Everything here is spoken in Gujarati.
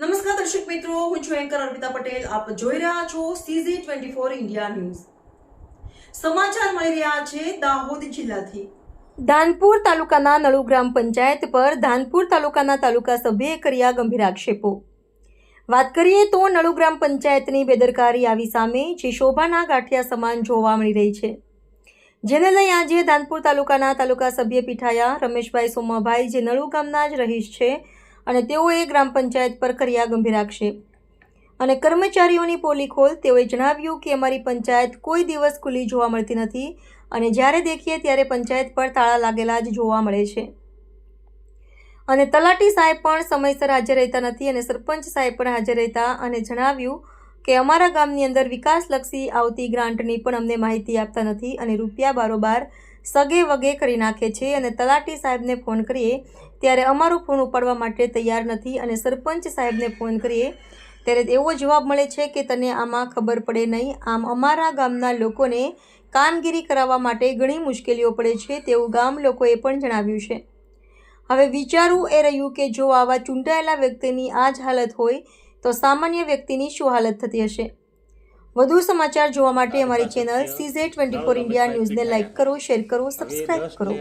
નમસ્કાર દર્શક મિત્રો, હું છું એન્કર અર્પિતા પટેલ. આપ જોઈ રહ્યા છો CG twenty four India news સમાચાર મળી રહ્યા છે દાહોદ જિલ્લાથી. ધાનપુર તાલુકાના નળુ પંચાયત પર ધાનપુર તાલુકાના તાલુકા સભ્યએ કર્યા ગંભીર આક્ષેપો. વાત કરીએ તો નળુ ગ્રામ પંચાયતની બેદરકારી આવી સામે જે શોભાના ગાંઠિયા સમાન જોવા મળી રહી છે. જેને લઈ આજે ધાનપુર તાલુકાના તાલુકા સભ્ય પીઠાયા રમેશભાઈ સોમાભાઈ, જે નળુ ગામના જ રહીશ છે અને તેઓએ ગ્રામ પંચાયત પર કર્યા ગંભીર આક્ષેપ. અને કર્મચારીઓની પોલી ખોલ તેઓએ જણાવ્યું કે અમારી પંચાયત કોઈ દિવસ ખુલ્લી જોવા મળતી નથી અને જ્યારે દેખીએ ત્યારે પંચાયત પર તાળા લાગેલા જ જોવા મળે છે. અને તલાટી સાહેબ પણ સમયસર હાજર રહેતા નથી અને સરપંચ સાહેબ પણ હાજર રહેતા અને જણાવ્યું કે અમારા ગામની અંદર વિકાસલક્ષી આવતી ગ્રાન્ટની પણ અમને માહિતી આપતા નથી અને રૂપિયા બારોબાર સગે વગે કરી નાખે છે અને તલાટી સાહેબને ફોન કરીએ ત્યારે અમારો ફોન ઉપાડવા માટે તૈયાર નથી અને સરપંચ સાહેબને ફોન કરીએ ત્યારે એવો જવાબ મળે છે કે તને આમાં ખબર પડે નહીં. આમ અમારા ગામના લોકોને કામગીરી કરાવવા માટે ઘણી મુશ્કેલીઓ પડે છે તેવું ગામ લોકોએ પણ જણાવ્યું છે. હવે વિચારવું એ રહ્યું કે જો આવા ચૂંટાયેલા વ્યક્તિની આ જ હાલત હોય તો સામાન્ય વ્યક્તિની શું હાલત થતી હશે? વધુ સમાચાર જોવા માટે અમારી channel CG twenty four India ન્યૂઝને લાઇક કરો શેર કરો સબસ્ક્રાઇબ કરો.